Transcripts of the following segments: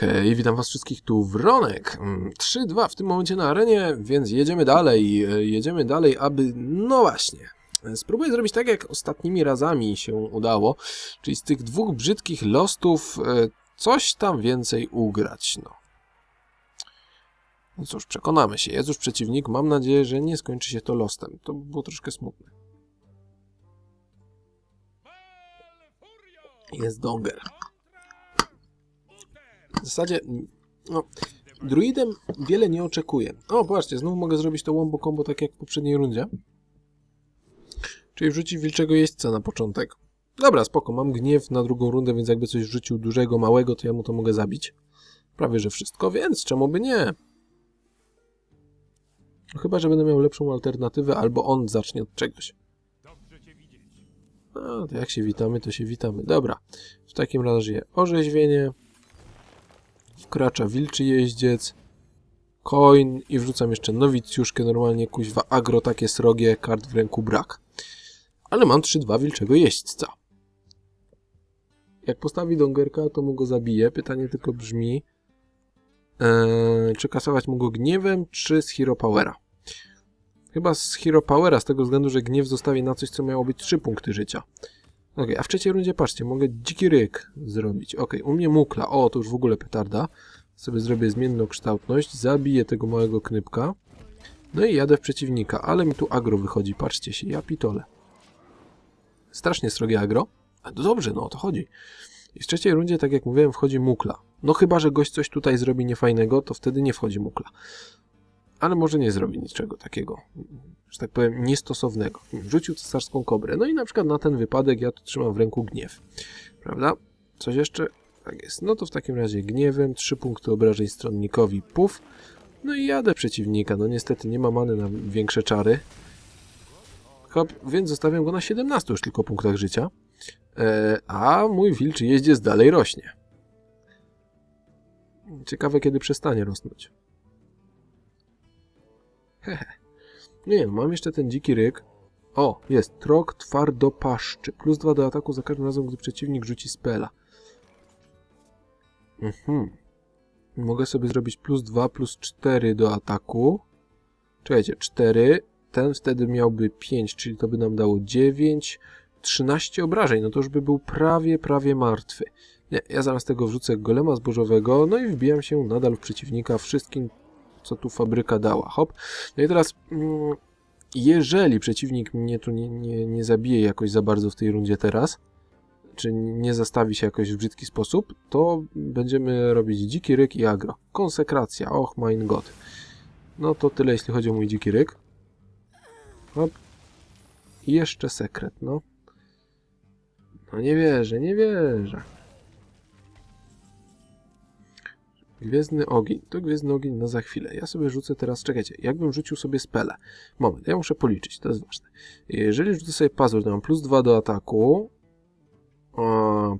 Hej, witam was wszystkich, tu Wronek. Mm, 3-2 w tym momencie na arenie, więc jedziemy dalej. E, Jedziemy dalej, aby... No właśnie. e, Spróbuję zrobić tak, jak ostatnimi razami się udało, czyli z tych dwóch brzydkich lostów e, coś tam więcej ugrać, no. No cóż, przekonamy się. Jest już przeciwnik, mam nadzieję, że nie skończy się to lostem. To by było troszkę smutne. Jest Donger. W zasadzie, no, druidem wiele nie oczekuję. O, patrzcie, znów mogę zrobić to wombo combo tak jak w poprzedniej rundzie. Czyli wrzucić wilczego jeźdźca na początek. Dobra, spoko, mam gniew na drugą rundę, więc jakby coś wrzucił dużego, małego, to ja mu to mogę zabić. Prawie, że wszystko, więc czemu by nie? No, chyba, że będę miał lepszą alternatywę, albo on zacznie od czegoś. No, to jak się witamy, to się witamy. Dobra, w takim razie orzeźwienie, wkracza wilczy jeździec, coin i wrzucam jeszcze nowicjuszkę, normalnie kuźwa agro takie srogie, kart w ręku brak. Ale mam 3-2 wilczego jeźdźca. Jak postawi dongerka, to mu go zabije. Pytanie tylko brzmi, eee, czy kasować mu go gniewem, czy z Hero Powera? Chyba z Hero Powera, z tego względu, że gniew zostawi na coś, co miało być 3 punkty życia. Ok, a w trzeciej rundzie, patrzcie, mogę dziki ryk zrobić. Ok, u mnie mukla. O, to już w ogóle petarda. Sobie zrobię zmienną kształtność, zabiję tego małego knypka. No i jadę w przeciwnika, ale mi tu agro wychodzi, patrzcie się, ja pitole. Strasznie srogie agro. A to dobrze, no o to chodzi. I w trzeciej rundzie, tak jak mówiłem, wchodzi mukla. No chyba, że gość coś tutaj zrobi niefajnego, to wtedy nie wchodzi mukla. Ale może nie zrobi niczego takiego, że tak powiem, niestosownego. Rzucił cesarską kobrę. No i na przykład na ten wypadek ja tu trzymam w ręku gniew. Prawda? Coś jeszcze? Tak jest. No to w takim razie gniewem, trzy punkty obrażeń stronnikowi, puf. No i jadę przeciwnika. No niestety nie ma many na większe czary. Hop, więc zostawiam go na 17 już tylko punktach życia. E, a mój wilczy jeździec dalej rośnie. Ciekawe kiedy przestanie rosnąć. Nie, no mam jeszcze ten dziki ryk. O, jest. Trok twardopaszczy. Plus 2 do ataku za każdym razem, gdy przeciwnik rzuci spela. Mhm. Mogę sobie zrobić plus 2, plus 4 do ataku. Czekajcie, 4. Ten wtedy miałby 5, czyli to by nam dało 9. 13 obrażeń, no to już by był prawie, prawie martwy. Nie, ja zamiast tego wrzucę golema zbożowego, no i wbijam się nadal w przeciwnika wszystkim, co tu fabryka dała. Hop. No i teraz, mm, jeżeli przeciwnik mnie tu nie, nie, nie zabije jakoś za bardzo w tej rundzie teraz, czy nie zastawi się jakoś w brzydki sposób, to będziemy robić dziki ryk i agro. Konsekracja, och mein god. No to tyle, jeśli chodzi o mój dziki ryk. Hop. Jeszcze sekret, no. No nie wierzę, nie wierzę. Gwiezdny ogień. To gwiezdny ogień na za chwilę. Ja sobie rzucę teraz, czekajcie, jakbym rzucił sobie spele. Moment, ja muszę policzyć, to jest ważne. Jeżeli rzucę sobie pazur, to mam plus 2 do ataku,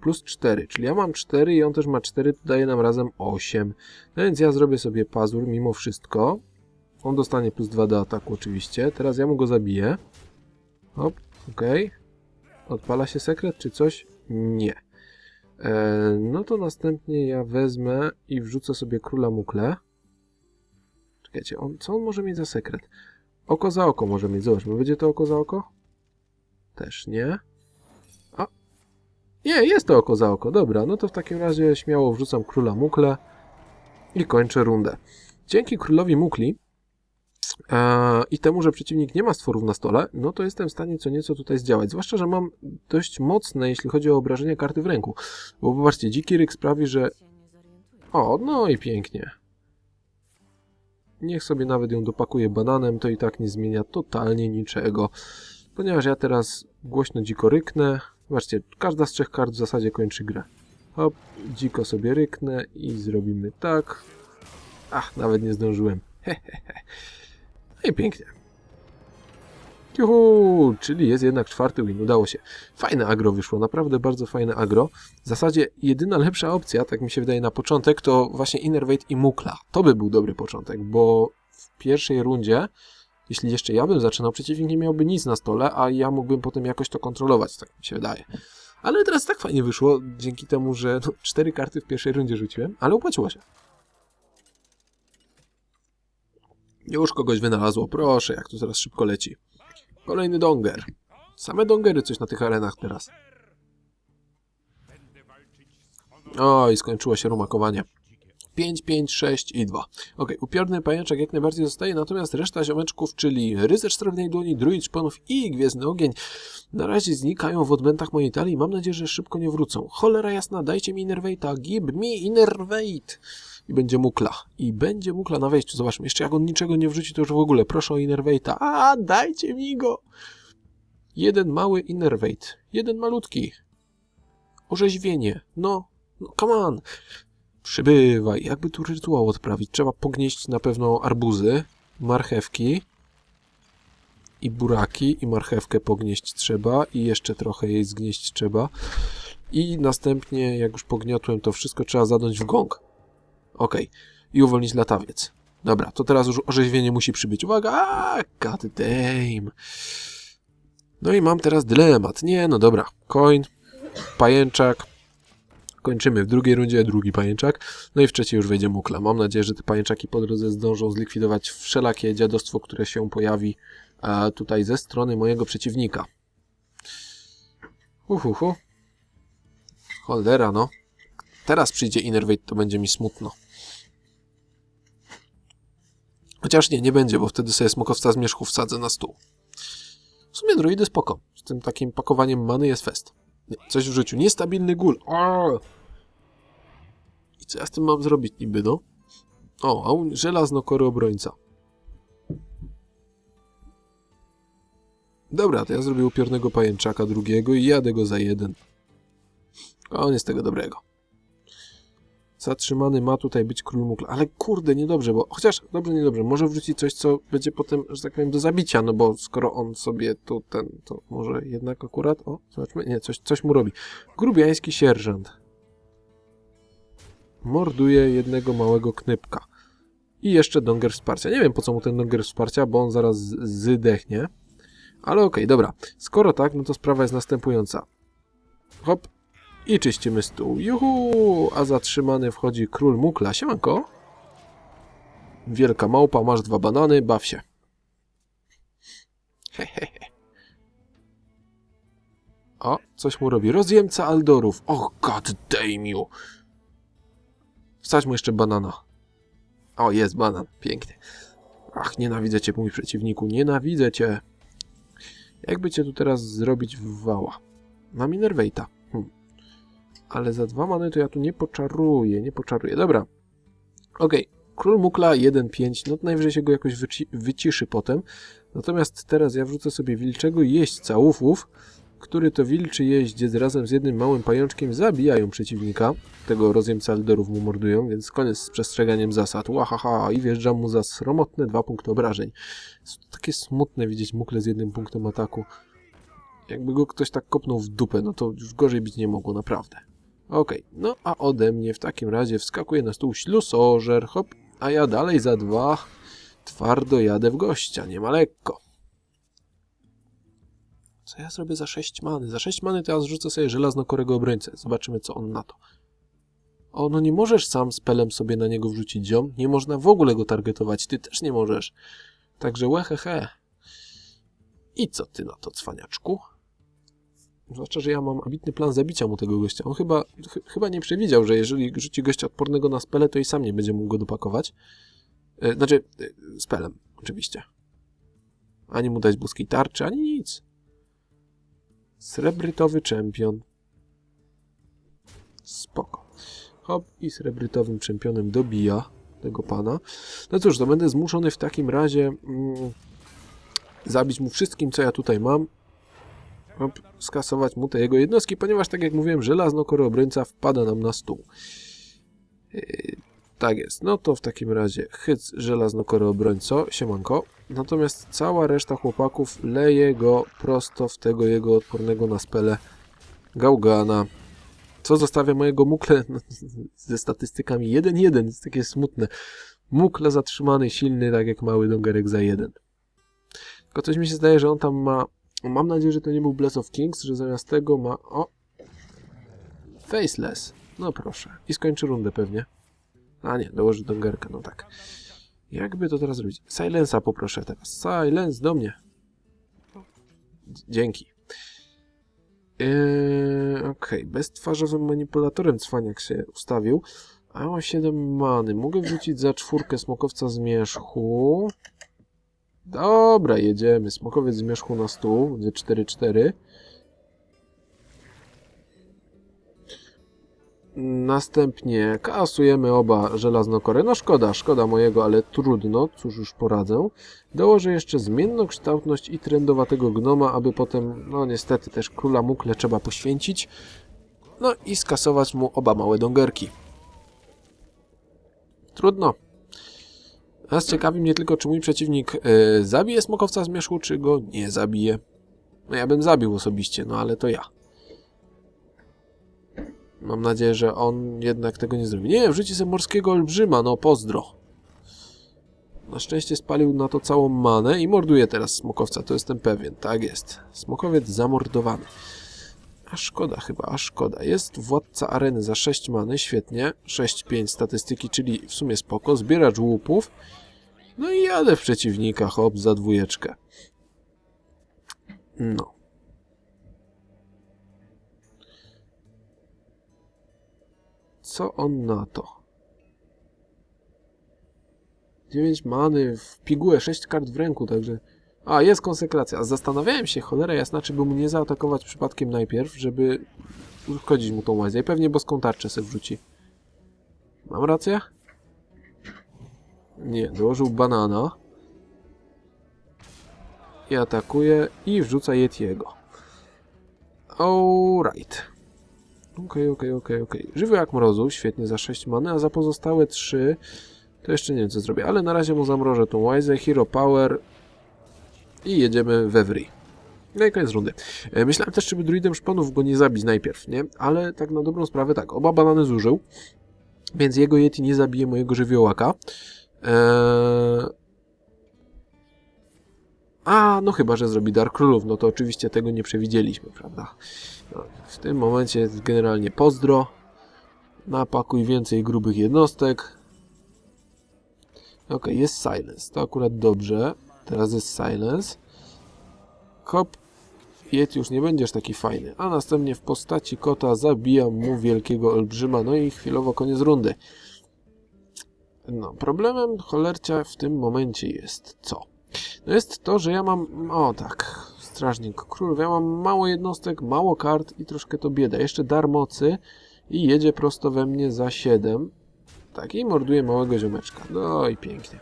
plus 4, czyli ja mam 4 i on też ma 4, to daje nam razem 8. No więc ja zrobię sobie pazur mimo wszystko. On dostanie plus 2 do ataku oczywiście. Teraz ja mu go zabiję. Hop, ok. Odpala się sekret czy coś? Nie. E, no to następnie ja wezmę i wrzucę sobie króla mukle. Czekajcie, on, co on może mieć za sekret? Oko za oko może mieć, zobaczmy, będzie to oko za oko? Też nie. A, nie, jest to oko za oko, dobra, no to w takim razie śmiało wrzucam króla mukle i kończę rundę. Dzięki królowi mukli i temu, że przeciwnik nie ma stworów na stole, no to jestem w stanie co nieco tutaj zdziałać. Zwłaszcza, że mam dość mocne, jeśli chodzi o obrażenia karty w ręku. Bo popatrzcie, dziki ryk sprawi, że... O, no i pięknie. Niech sobie nawet ją dopakuje bananem, to i tak nie zmienia totalnie niczego. Ponieważ ja teraz głośno dziko ryknę. Zobaczcie, każda z trzech kart w zasadzie kończy grę. Hop, dziko sobie ryknę i zrobimy tak. Ach, nawet nie zdążyłem. Hehehe. No i pięknie. Juhu, czyli jest jednak czwarty win, udało się. Fajne agro wyszło, naprawdę bardzo fajne agro. W zasadzie jedyna lepsza opcja, tak mi się wydaje na początek, to właśnie Innervate i Mukla. To by był dobry początek, bo w pierwszej rundzie, jeśli jeszcze ja bym zaczynał, przeciwnik nie miałby nic na stole, a ja mógłbym potem jakoś to kontrolować, tak mi się wydaje. Ale teraz tak fajnie wyszło, dzięki temu, że no, cztery karty w pierwszej rundzie rzuciłem, ale opłaciło się. Już kogoś wynalazło, proszę, jak tu zaraz szybko leci. Kolejny donger. Same dongery coś na tych arenach teraz. Oj, skończyło się rumakowanie. 5, 5, 6 i 2. Ok, upiorny pajęczak jak najbardziej zostaje, natomiast reszta ziomeczków, czyli rycerz srebrnej dłoni, druid szponów i gwiezdny ogień, na razie znikają w odmętach mojej talii. Mam nadzieję, że szybko nie wrócą. Cholera jasna, dajcie mi Innervate'a, give me Innervate! I będzie mukla. I będzie mukla na wejściu. Zobaczmy, jeszcze jak on niczego nie wrzuci, to już w ogóle. Proszę o Innervate'a. A, dajcie mi go! Jeden mały Innervate. Jeden malutki. Orzeźwienie. No, no come on. Przybywaj. Jakby tu rytuał odprawić? Trzeba pognieść na pewno arbuzy, marchewki i buraki i marchewkę pognieść trzeba i jeszcze trochę jej zgnieść trzeba. I następnie, jak już pogniotłem to wszystko, trzeba zadać w gong. Ok. I uwolnić latawiec. Dobra, to teraz już orzeźwienie musi przybyć. Uwaga! God damn. No i mam teraz dylemat. Nie, no dobra. Coin, pajęczak. Kończymy w drugiej rundzie, drugi pajęczak. No i w trzeciej już wejdzie mukla. Mam nadzieję, że te pajęczaki po drodze zdążą zlikwidować wszelakie dziadostwo, które się pojawi e, tutaj ze strony mojego przeciwnika. Uhuhu. Cholera, no. Teraz przyjdzie Innervate, to będzie mi smutno. Chociaż nie, nie będzie, bo wtedy sobie smokowca zmierzchu wsadzę na stół. W sumie druidy spoko. Z tym takim pakowaniem many jest fest. Nie, coś w życiu. Niestabilny gul. O! I co ja z tym mam zrobić niby, no? O, a u- żelazno-kory obrońca. Dobra, to ja zrobię upiornego pajęczaka drugiego i jadę go za jeden. Koniec tego dobrego. Zatrzymany ma tutaj być król mukla. Ale kurde, niedobrze, bo chociaż dobrze, niedobrze. Może wrzucić coś, co będzie potem, że tak powiem, do zabicia, no bo skoro on sobie tu ten, to może jednak akurat, o, zobaczmy, nie, coś, coś mu robi. Grubiański sierżant. Morduje jednego małego knypka. I jeszcze donger wsparcia. Nie wiem, po co mu ten donger wsparcia, bo on zaraz z- zdechnie. Ale okej, dobra. Skoro tak, no to sprawa jest następująca. Hop. I czyścimy stół. Juhu! A zatrzymany wchodzi król Mukla. Siemanko. Wielka małpa, masz dwa banany, baw się. Hehehe. O, coś mu robi. Rozjemca Aldorów. O, god damn you. Mu jeszcze banana. O, jest banan. Pięknie. Ach, nienawidzę cię, mój przeciwniku. Nienawidzę cię. Jakby cię tu teraz zrobić w wała? Mam Innervate'a. Hm. Ale za dwa many to ja tu nie poczaruję, nie poczaruję. Dobra. Okej. Król Mukla 1-5, no najwyżej się go jakoś wyci wyciszy potem. Natomiast teraz ja wrzucę sobie wilczego jeźdźca ufów, który to wilczy jeździec razem z jednym małym pajączkiem zabijają przeciwnika. Tego rozjemca Elderów mu mordują, więc koniec z przestrzeganiem zasad. Łahaha, i wjeżdżam mu za sromotne dwa punkty obrażeń. Takie smutne widzieć Mukle z jednym punktem ataku. Jakby go ktoś tak kopnął w dupę, no to już gorzej być nie mogło, naprawdę. Okej, no a ode mnie w takim razie wskakuje na stół ślusożer, hop, a ja dalej za dwa twardo jadę w gościa, nie ma lekko. Co ja zrobię za 6 many? Za 6 many to ja zrzucę sobie żelazno-korego obrońcę. Zobaczymy, co on na to. O, no nie możesz sam z pelem sobie na niego wrzucić ziom. Nie można w ogóle go targetować. Ty też nie możesz. Także łehehe. I co ty na to, cwaniaczku? Zwłaszcza, że ja mam ambitny plan zabicia mu tego gościa. On chyba, ch chyba nie przewidział, że jeżeli rzuci gościa odpornego na spele, to i sam nie będzie mógł go dopakować. E, znaczy, e, spelem, oczywiście. Ani mu dać boskiej tarczy, ani nic. Srebrytowy czempion. Spoko. Hop, i srebrytowym czempionem dobija tego pana. No cóż, to będę zmuszony w takim razie mm, zabić mu wszystkim, co ja tutaj mam. Skasować mu te jego jednostki, ponieważ, tak jak mówiłem, żelazno obrońca wpada nam na stół. Yy, tak jest. No to w takim razie hyc żelazno obrońco, siemanko. Natomiast cała reszta chłopaków leje go prosto w tego jego odpornego na spele Gaugana. Co zostawia mojego mukle no, ze statystykami 1-1. Jest takie smutne. Mukle zatrzymany, silny, tak jak mały dongerek za jeden. Tylko coś mi się zdaje, że on tam ma... Mam nadzieję, że to nie był Bless of Kings, że zamiast tego ma... O! Faceless. No proszę. I skończy rundę pewnie. A nie, dołoży dongerkę, no tak. Jakby to teraz zrobić? Silensa poproszę teraz. Silence do mnie. Dzięki. Eee, Okej, beztwarzowym manipulatorem cwaniak się ustawił. A mam 7 many. Mogę wrzucić za czwórkę smokowca zmierzchu. Dobra, jedziemy. Smokowiec zmierzchu na stół. Widzę 4-4. Następnie kasujemy oba żelaznokory. No szkoda, szkoda mojego, ale trudno, cóż już poradzę. Dołożę jeszcze zmiennokształtność i trendowatego gnoma, aby potem, no niestety też króla mukle trzeba poświęcić. No i skasować mu oba małe dongerki. Trudno. Teraz ciekawi mnie tylko, czy mój przeciwnik e, zabije smokowca zmierzchu, czy go nie zabije. No ja bym zabił osobiście, no ale to ja. Mam nadzieję, że on jednak tego nie zrobi. Nie, wrzuci sobie morskiego olbrzyma, no pozdro. Na szczęście spalił na to całą manę i morduje teraz smokowca, to jestem pewien. Tak jest. Smokowiec zamordowany. A szkoda chyba, a szkoda. Jest władca areny za 6 many, świetnie. 6-5 statystyki, czyli w sumie spoko. Zbieracz łupów. No i jadę w przeciwnika, hop, za dwójeczkę. No. Co on na to? 9 many w pigułę, 6 kart w ręku, także... A, jest konsekracja. Zastanawiałem się, cholera jasna, czy by mu nie zaatakować przypadkiem najpierw, żeby uszkodzić mu tą łazę. I pewnie boską tarczę sobie wrzuci. Mam rację? Nie, dołożył banana. I atakuje i wrzuca Yetiego. Alright. Okej, okej, okej, okej. Żywy jak mrozu, świetnie za 6 many, a za pozostałe 3 to jeszcze nie wiem co zrobię, ale na razie mu zamrożę tą łajzę, Hero Power i jedziemy we Wry. No i koniec rundy. E, Myślałem też, żeby druidem szponów go nie zabić najpierw, nie? Ale tak na dobrą sprawę tak, oba banany zużył, więc jego Yeti nie zabije mojego żywiołaka. Eee... A, no chyba, że zrobi Dark Królów, no to oczywiście tego nie przewidzieliśmy, prawda? No, w tym momencie jest generalnie pozdro. Napakuj więcej grubych jednostek. Ok, jest silence. To akurat dobrze. Teraz jest silence. Hop. Jet już nie będziesz taki fajny. A następnie w postaci kota zabijam mu wielkiego olbrzyma. No i chwilowo koniec rundy. No, problemem cholercia w tym momencie jest co? No jest to, że ja mam... O tak, strażnik królów. Ja mam mało jednostek, mało kart i troszkę to bieda. Jeszcze dar mocy i jedzie prosto we mnie za 7. Tak, i morduje małego ziomeczka. No i pięknie.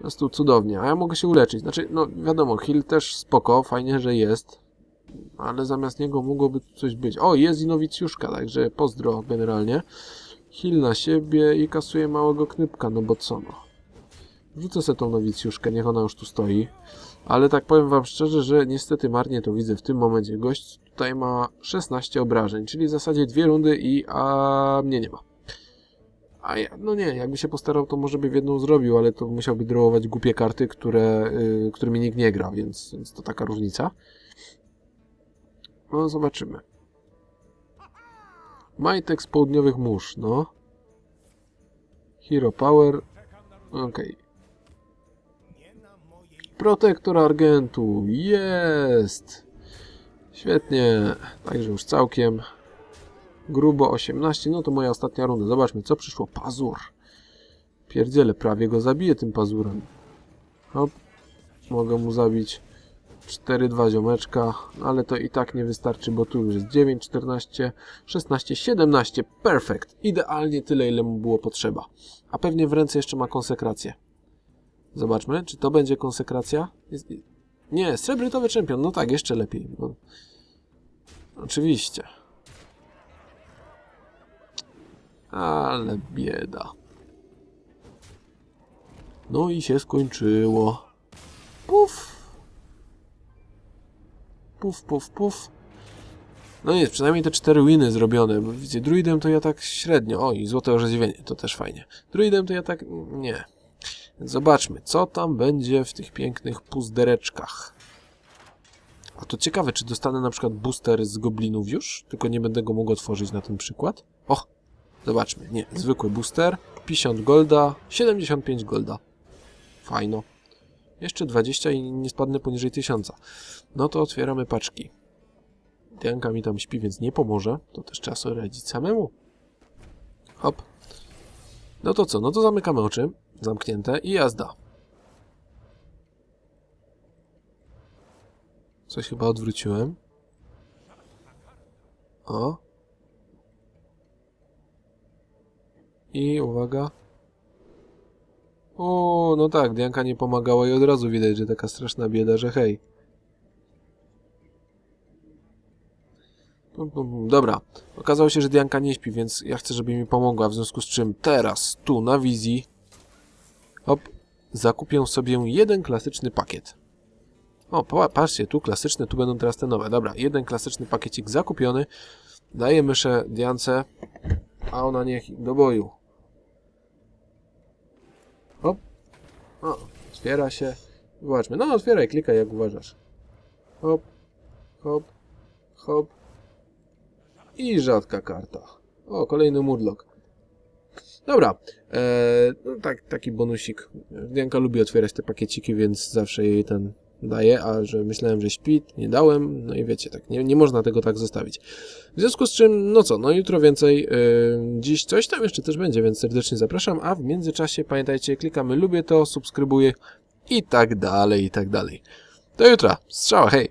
Po prostu cudownie. A ja mogę się uleczyć. Znaczy, no wiadomo, heal też spoko, fajnie, że jest. Ale zamiast niego mogłoby coś być. O, jest i nowicjuszka, także pozdro generalnie. Heal na siebie i kasuje małego knypka, no bo co no. Wrzucę sobie tą nowicjuszkę, niech ona już tu stoi. Ale tak powiem wam szczerze, że niestety marnie to widzę w tym momencie. Gość tutaj ma 16 obrażeń, czyli w zasadzie dwie rundy i a mnie nie ma. A ja, no nie, jakby się postarał, to może by w jedną zrobił, ale to musiałby drołować głupie karty, które, y, którymi nikt nie gra, więc, więc to taka różnica. No, zobaczymy. Majtek z południowych mórz, no. Hero Power. Okej. Protektor Argentu. Jest! Świetnie. Także już całkiem. Grubo 18. No to moja ostatnia runda. Zobaczmy, co przyszło. Pazur. Pierdziele, prawie go zabiję tym pazurem. Hop. Mogę mu zabić 4-2 ziomeczka, ale to i tak nie wystarczy, bo tu już jest 9, 14, 16, 17. Perfekt. Idealnie tyle, ile mu było potrzeba. A pewnie w ręce jeszcze ma konsekrację. Zobaczmy, czy to będzie konsekracja. Nie, srebrytowy czempion. No tak, jeszcze lepiej. No. Oczywiście. Ale bieda. No i się skończyło. Puf. Puf, puf, puf. No jest, przynajmniej te cztery winy zrobione. Bo widzicie, druidem to ja tak średnio. O, i złote orzeźwienie, to też fajnie. Druidem to ja tak... nie. Zobaczmy, co tam będzie w tych pięknych puzdereczkach. A to ciekawe, czy dostanę na przykład booster z goblinów już, tylko nie będę go mógł otworzyć na ten przykład. Och, zobaczmy. Nie, zwykły booster. 50 golda, 75 golda. Fajno. Jeszcze 20 i nie spadnę poniżej 1000. No to otwieramy paczki. Dianka mi tam śpi, więc nie pomoże. To też trzeba sobie radzić samemu. Hop. No to co? No to zamykamy oczy. Zamknięte i jazda. Coś chyba odwróciłem. O. I uwaga. O, no tak, Dianka nie pomagała i od razu widać, że taka straszna bieda, że hej. Dobra, okazało się, że Dianka nie śpi, więc ja chcę, żeby mi pomogła, w związku z czym teraz, tu, na wizji, hop, zakupię sobie jeden klasyczny pakiet. O, pa- patrzcie, tu klasyczne, tu będą teraz te nowe. Dobra, jeden klasyczny pakiecik zakupiony. Daję myszę Diance, a ona niech do boju. O, otwiera się. Zobaczmy. No, otwieraj, klikaj jak uważasz. Hop, hop, hop. I rzadka karta. O, kolejny murlock. Dobra, eee, no tak, taki bonusik. Dianka lubi otwierać te pakieciki, więc zawsze jej ten daję, a że myślałem, że śpi, nie dałem, no i wiecie, tak, nie, nie można tego tak zostawić. W związku z czym, no co, no jutro więcej, yy, dziś coś tam jeszcze też będzie, więc serdecznie zapraszam, a w międzyczasie pamiętajcie, klikamy lubię to, subskrybuję i tak dalej, i tak dalej. Do jutra, strzała, hej!